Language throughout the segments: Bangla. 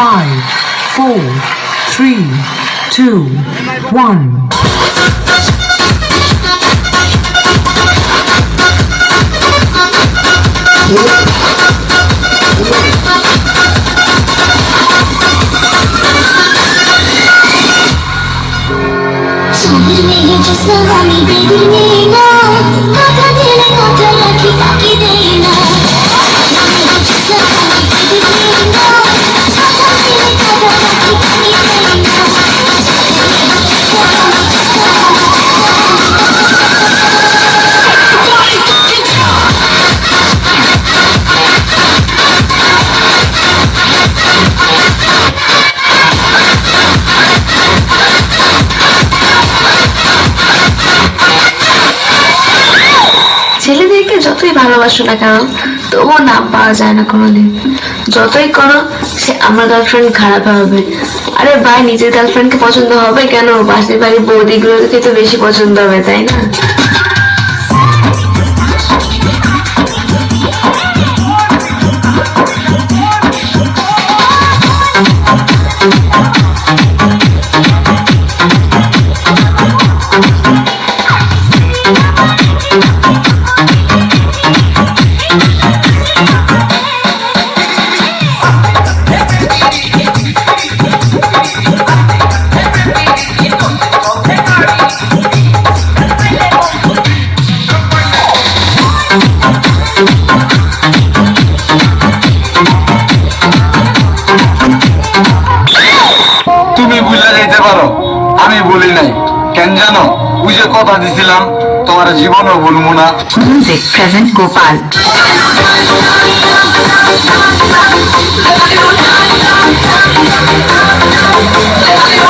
five, four, three, two, one. So you just love me, baby, যতই ভালোবাসো না কেন, তবুও নাম পাওয়া যায় না কোনোদিন। যতই করো, সে আমার গার্লফ্রেন্ড খারাপ হবে। আরে ভাই, নিজের গার্লফ্রেন্ডকে পছন্দ হবে কেন? বাসের বাড়ির বৌদিগুলোকে তো বেশি পছন্দ হবে, তাই না? আমি বলি নাই। কেন জানো? ওই যে কথা দিছিলাম তোমার জীবনও বলব না। Gopal. Kolkata,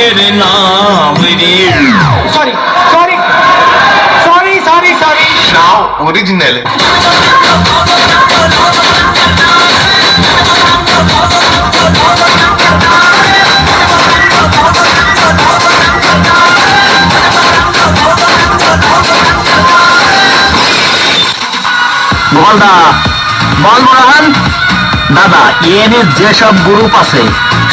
எரு நாமரீழ் sorry sorry sorry sorry sorry நான் ஒரிஜினல் வாழ்டா வாழ்முருகன் দাদা ইএনএস যেসব গ্রুপ আছে,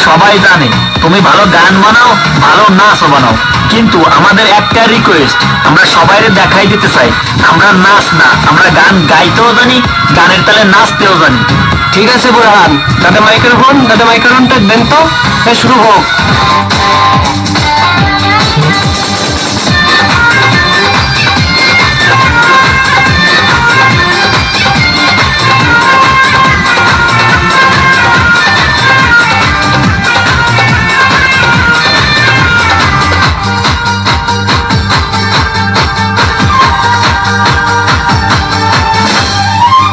সবাই জানে, তুমি ভালো গান বানাও, ভালো নাচও বানাও। কিন্তু আমাদের একটা রিকোয়েস্ট আমরা সবাই দেখাই দিতে চাই, আমরা নাচ না, আমরা গান গাইতেও জানি, গানের তালে নাচতেও জানি। ঠিক আছে বুরহান দাদা মাইক্রোফোন, দাদা মাইক্রোফোনটা দেন তো শুরু হোক।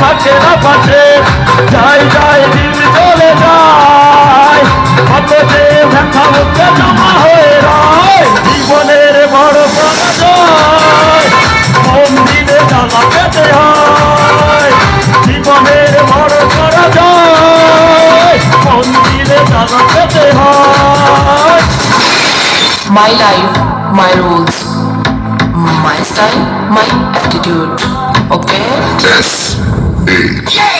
থাকে না পাশে যাই যাই দিন চলে যায় কত যে দেখা মুখে জমা হয়ে রয় জীবনের বড় পরাজয় মন দিলে জ্বালা পেতে হয় জীবনের বড় পরাজয় মন দিলে জ্বালা পেতে হয় My life, my rules, my style, my attitude. Okay? Yes. age.